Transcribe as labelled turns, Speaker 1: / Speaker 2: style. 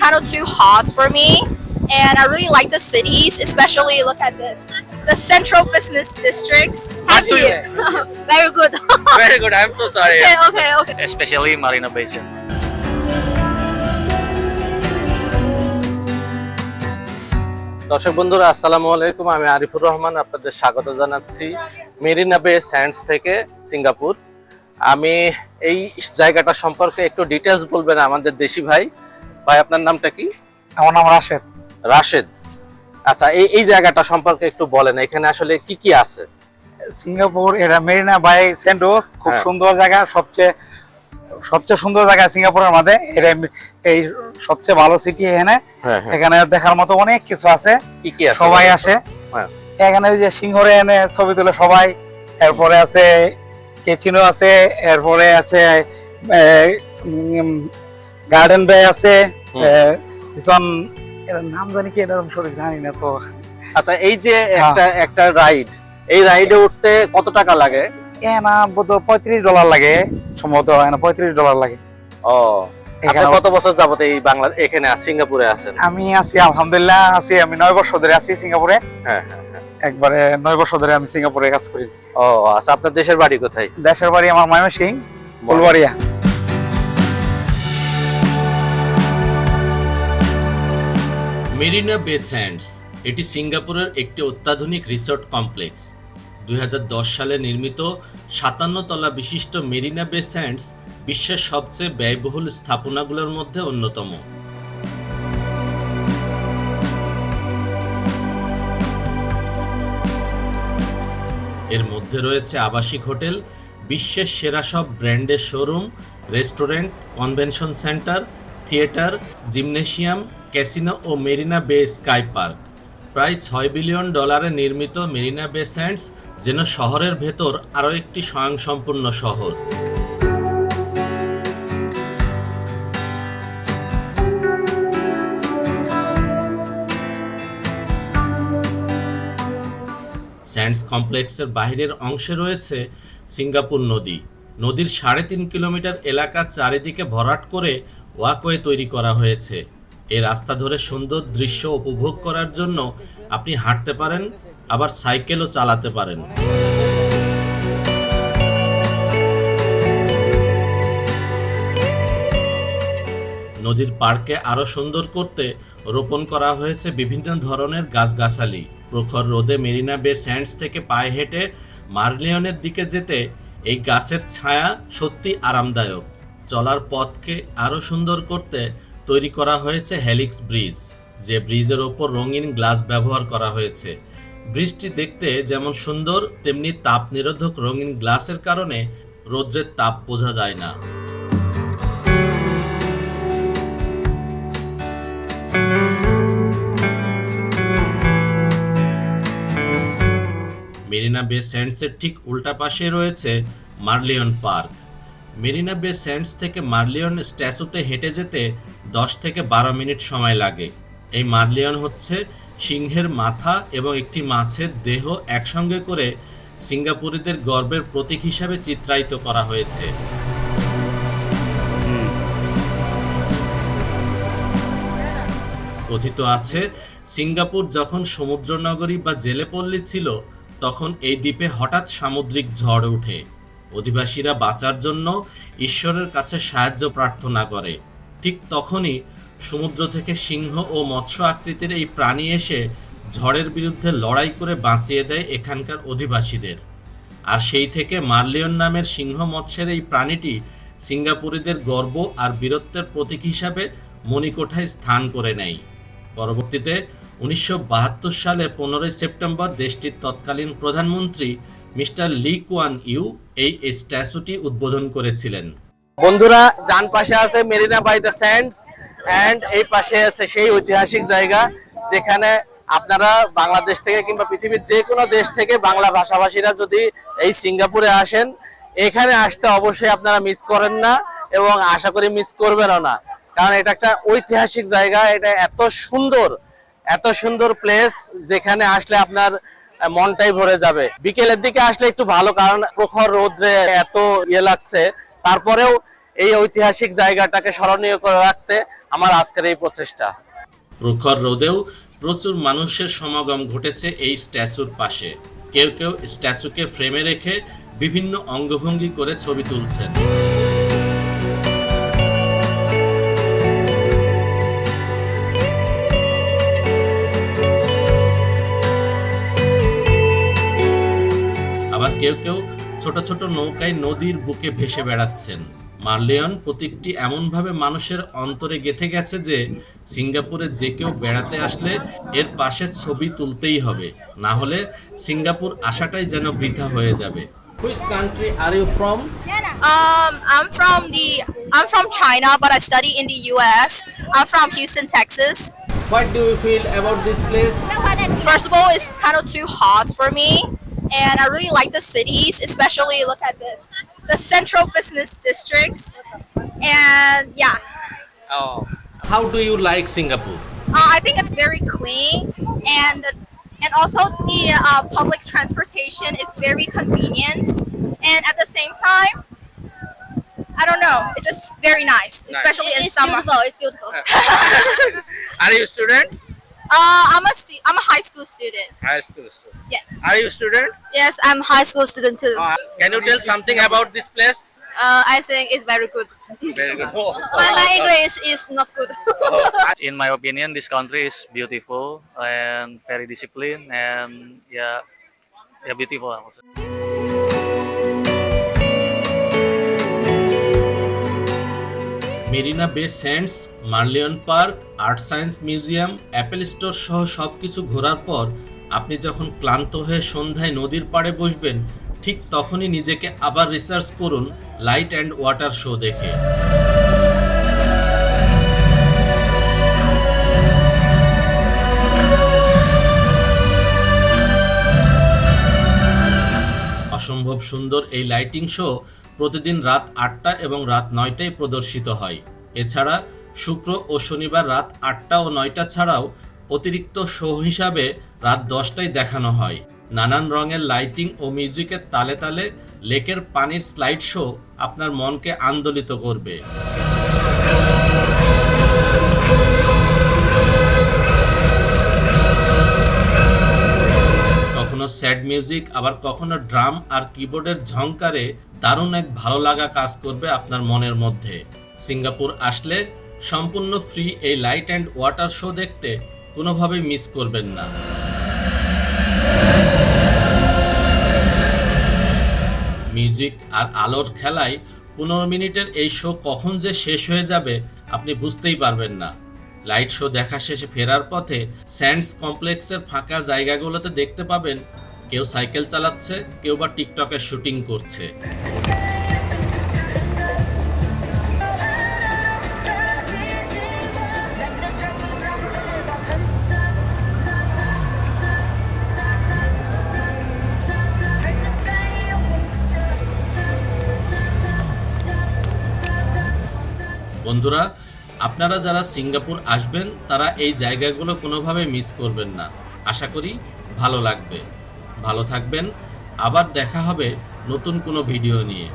Speaker 1: kind of too hot for me. And I really like the cities, especially look at this. The central business districts. Happy.
Speaker 2: too
Speaker 1: Very good.
Speaker 2: Very good. I'm so sorry.
Speaker 1: okay, okay, okay.
Speaker 2: Especially Marina Bay Sands.
Speaker 3: দর্শক বন্ধুরা আসসালামু আলাইকুম আমি আরিফুর রহমান আপনাদের স্বাগত জানাচ্ছি Marina Bay sands থেকে Singapore আমি এই জায়গাটা সম্পর্কে একটু ডিটেলস বলবেন আমাদের দেশি ভাই ভাই আপনার নামটা কি?
Speaker 4: আমার নাম রাশেদ।
Speaker 3: রাশেদ। আচ্ছা এই এই জায়গাটা সম্পর্কে একটু বলেন এখানে আসলে কি কি আছে?
Speaker 4: সিঙ্গাপুর এটা মেরিনা বাই সেন্টোস খুব
Speaker 3: হ্যাঁ।
Speaker 4: সুন্দর জায়গা সবচেয়ে সবচেয়ে সুন্দর জায়গা সিঙ্গাপুরের মধ্যে। এটা এই সবচেয়ে ভালো সিটি এখানে।
Speaker 3: হ্যাঁ হ্যাঁ।
Speaker 4: এখানে দেখার মতো অনেক কিছু আছে।
Speaker 3: কি কি আছে?
Speaker 4: সবাই আসে।
Speaker 3: হ্যাঁ।
Speaker 4: এখানে যে সিংহরে এনে ছবি তুলে সবাই। এরপরে আছে কেচিনো আছে এরপরে আছে গার্ডেন বে আছে। নাম জানি কি সঠিক জানি না তো।
Speaker 3: আচ্ছা এই যে
Speaker 4: হ্যাঁ।
Speaker 3: একটা একটা রাইড এই রাইডে উঠতে কত টাকা লাগে?
Speaker 4: এ না বোধ পঁয়ত্রিশ ডলার লাগে সম্ভবত হয় না পঁয়ত্রিশ ডলার লাগে।
Speaker 3: ও
Speaker 4: এখানে
Speaker 3: কত বছর যাবত এই বাংলা এখানে সিঙ্গাপুরে আছেন?
Speaker 4: আমি আছি আলহামদুলিল্লাহ আছি আমি নয় বছর ধরে আছি সিঙ্গাপুরে।
Speaker 3: হ্যাঁ হ্যাঁ
Speaker 4: একবারে নয় বছর ধরে আমি সিঙ্গাপুরে কাজ করি।
Speaker 3: ও আচ্ছা আপনার দেশের বাড়ি কোথায়?
Speaker 4: দেশের বাড়ি আমার ময়মনসিং ফুলবাড়িয়া।
Speaker 5: মেরিনা বে স্যান্ডস এটি সিঙ্গাপুরের একটি অত্যাধুনিক রিসোর্ট কমপ্লেক্স। দুই হাজার দশ সালে নির্মিত সাতান্ন তলা বিশিষ্ট মেরিনা বে স্যান্ডস বিশ্বের সবচেয়ে ব্যয়বহুল স্থাপনাগুলোর মধ্যে অন্যতম। এর মধ্যে রয়েছে আবাসিক হোটেল, বিশ্বের সেরা সব ব্র্যান্ডের showroom, restaurant, convention centre, theatre, gymnasium casino ও মেরিনা বে স্কাই পার্ক। প্রায় ছয় বিলিয়ন ডলারে নির্মিত মেরিনা বে স্যান্ডস যেন শহরের ভেতর আরও একটি স্বয়ংসম্পূর্ণ শহর। স্যান্ডস কমপ্লেক্সের বাহিরের অংশে রয়েছে সিঙ্গাপুর নদী। নদীর সাড়ে তিন কিলোমিটার এলাকা চারিদিকে ভরাট করে ওয়াকওয়ে তৈরি করা হয়েছে। এই রাস্তা ধরে সুন্দর দৃশ্য উপভোগ করার জন্য আপনি হাঁটতে পারেন, আবার সাইকেলও চালাতে পারেন। নদীর পার্কে আরও সুন্দর করতে রোপণ করা হয়েছে বিভিন্ন ধরনের গাছগাছালি। প্রখর রোদে মেরিনা বে স্যান্ডস থেকে পায়ে হেঁটে মার্লিয়নের দিকে যেতে এই গাছের ছায়া সত্যি আরামদায়ক। চলার পথকে আরও সুন্দর করতে তৈরি করা হয়েছে হেলিক্স ব্রিজ, যে ব্রিজের ওপর রঙিন গ্লাস ব্যবহার করা হয়েছে। ব্রিজটি দেখতে যেমন সুন্দর, তেমনি তাপ নিরোধক রঙিন গ্লাসের কারণে রৌদ্রের তাপ বোঝা যায় না। মেরিনা বে স্যান্ডসের ঠিক উল্টা পাশে রয়েছে মার্লিয়ন পার্ক। মেরিনা বে স্যান্ডস থেকে মার্লিয়ন স্ট্যাচুতে হেঁটে যেতে দশ থেকে বারো মিনিট সময় লাগে। এই মার্লিয়ন হচ্ছে সিংহের মাথা এবং একটি মাছের দেহ একসঙ্গে করে সিঙ্গাপুরিদের গর্বের প্রতীক হিসাবে চিত্রায়িত করা হয়েছে। কথিত আছে, সিঙ্গাপুর যখন সমুদ্রনগরী বা জেলেপল্লী ছিল, তখন এই দ্বীপে হঠাৎ সামুদ্রিক ঝড় ওঠে। অধিবাসীরা বাঁচার জন্য ঈশ্বরের কাছে সাহায্য প্রার্থনা করে। ঠিক তখনই সমুদ্র থেকে সিংহ ও মৎস্য আকৃতির এই প্রাণী এসে ঝড়ের বিরুদ্ধে লড়াই করে বাঁচিয়ে দেয় এখানকার অধিবাসীদের। আর সেই থেকে মার্লিয়ন নামের সিংহ মৎস্যের এই প্রাণীটি সিঙ্গাপুরিদের গর্ব আর বীরত্বের প্রতীক হিসাবে মণিকোঠায় স্থান করে নেয়। পরবর্তীতে উনিশশো বাহাত্তর সালে পনেরোই সেপ্টেম্বর দেশটির তৎকালীন প্রধানমন্ত্রী মিস্টার লি কুয়ান ইউ এই স্ট্যাচুটি উদ্বোধন করেছিলেন।
Speaker 3: বন্ধুরা, ডান পাশে আছে Marina by the Sands and এই পাশে আছে সেই ঐতিহাসিক জায়গা যেখানে আপনারা বাংলাদেশ থেকে কিংবা পৃথিবীর যে কোনো দেশ থেকে বাংলা ভাষাভাষীরা যদি এই সিঙ্গাপুরে আসেন, এখানে আসতে অবশ্যই আপনারা মিস করেন না এবং আশা করি মিস করবেনও না। কারণ এটা একটা ঐতিহাসিক জায়গা, এটা এত সুন্দর এত সুন্দর প্লেস যেখানে আসলে আপনার মনটাই ভরে যাবে। বিকেলের দিকে আসলে একটু ভালো, কারণ প্রখর রোদ্রে এত ইয়ে লাগছে। তারপরেও এই ঐতিহাসিক জায়গাটাকে স্মরণীয় করে রাখতে আমার আজকের এই প্রচেষ্টা।
Speaker 5: প্রখর রোদেও প্রচুর মানুষের সমাগম ঘটেছে এই স্ট্যাচুর পাশে। কেউ কেউ স্ট্যাচুকে ফ্রেমে রেখে বিভিন্ন অঙ্গভঙ্গি করে ছবি তুলছেন। কেউ কেউ ছোট ছোট নৌকায় নদীর বুকে ভেসে বেড়াচ্ছেন। মার্লিয়ন প্রতীকটি এমনভাবে মানুষের অন্তরে গেঁথে গেছে যে সিঙ্গাপুরে যে কেউ বেড়াতে আসলে এর পাশে ছবি তুলতেই হবে না হলে সিঙ্গাপুর আসাটাই যেন বৃথা হয়ে যাবে। Which country are you from
Speaker 1: Um, I'm from the I'm from China, but I study in the U.S. I'm from Houston, Texas.
Speaker 5: What do you feel about this place
Speaker 1: First of all, it's kind of too hot for me, and I really like the cities, especially look at this, the central business districts, and yeah.
Speaker 2: Oh,
Speaker 5: how do you like Singapore?
Speaker 1: Uh, I think it's very clean and and also the uh, public transportation is very convenient and at the same time I don't know it's just very nice, nice. especially it
Speaker 6: in
Speaker 1: summer.
Speaker 6: Beautiful. It's beautiful.
Speaker 2: Are you a student?
Speaker 1: Uh, I'm a am a high school student.
Speaker 2: High school student.
Speaker 1: Yes.
Speaker 2: Are you student?
Speaker 6: Yes, I'm high school student too.
Speaker 2: Uh, can you tell something about this place?
Speaker 6: Uh, I think it's very good.
Speaker 2: Very good.
Speaker 6: But my English is not good.
Speaker 2: In my opinion, this country is beautiful and very disciplined and yeah, yeah beautiful. also.
Speaker 5: Marina Bay Sands Merlion Park Art Science Museum Apple Store সহ সবকিছু ঘোরার পর আপনি যখন ক্লান্ত হয়ে সন্ধ্যায় নদীর পাড়ে বসবেন, ঠিক তখনই নিজেকে আবার রিসার্চ করুন লাইট অ্যান্ড ওয়াটার শো দেখে। অসম্ভব সুন্দর এই লাইটিং শো প্রতিদিন রাত আটটা এবং রাত নয়টায় প্রদর্শিত হয়। এছাড়া শুক্র ও শনিবার রাত আটটা ও নয়টা ছাড়াও অতিরিক্ত শো হিসাবে রাত দশটায় দেখানো হয়। নানান রঙের লাইটিং ও মিউজিকের তালে তালে লেকের পানির স্লাইড শো আপনার মনকে আন্দোলিত করবে। কখনো স্যাড মিউজিক আবার কখনো ড্রাম আর কিবোর্ডের ঝংকারে দারুণ এক ভালো লাগা কাজ করবে আপনার মনের মধ্যে। সিঙ্গাপুর আসলে সম্পূর্ণ ফ্রি এই লাইট অ্যান্ড ওয়াটার শো দেখতে কোনোভাবেই মিস করবেন না। মিউজিক আর আলোর খেলায় পনেরো মিনিটের এই শো কখন যে শেষ হয়ে যাবে, আপনি বুঝতেই পারবেন না। লাইট শো দেখা শেষে ফেরার পথে স্যান্ডস কমপ্লেক্সের ফাঁকা জায়গাগুলোতে দেখতে পাবেন, কেউ সাইকেল চালাচ্ছে, কেউ বা টিকটকে শুটিং করছে। বন্ধুরা, আপনারা যারা সিঙ্গাপুর আসবেন, তারা এই জায়গাগুলো কোনোভাবে মিস করবেন না। আশা করি ভালো লাগবে। ভালো থাকবেন। আবার দেখা হবে নতুন কোনো ভিডিও নিয়ে।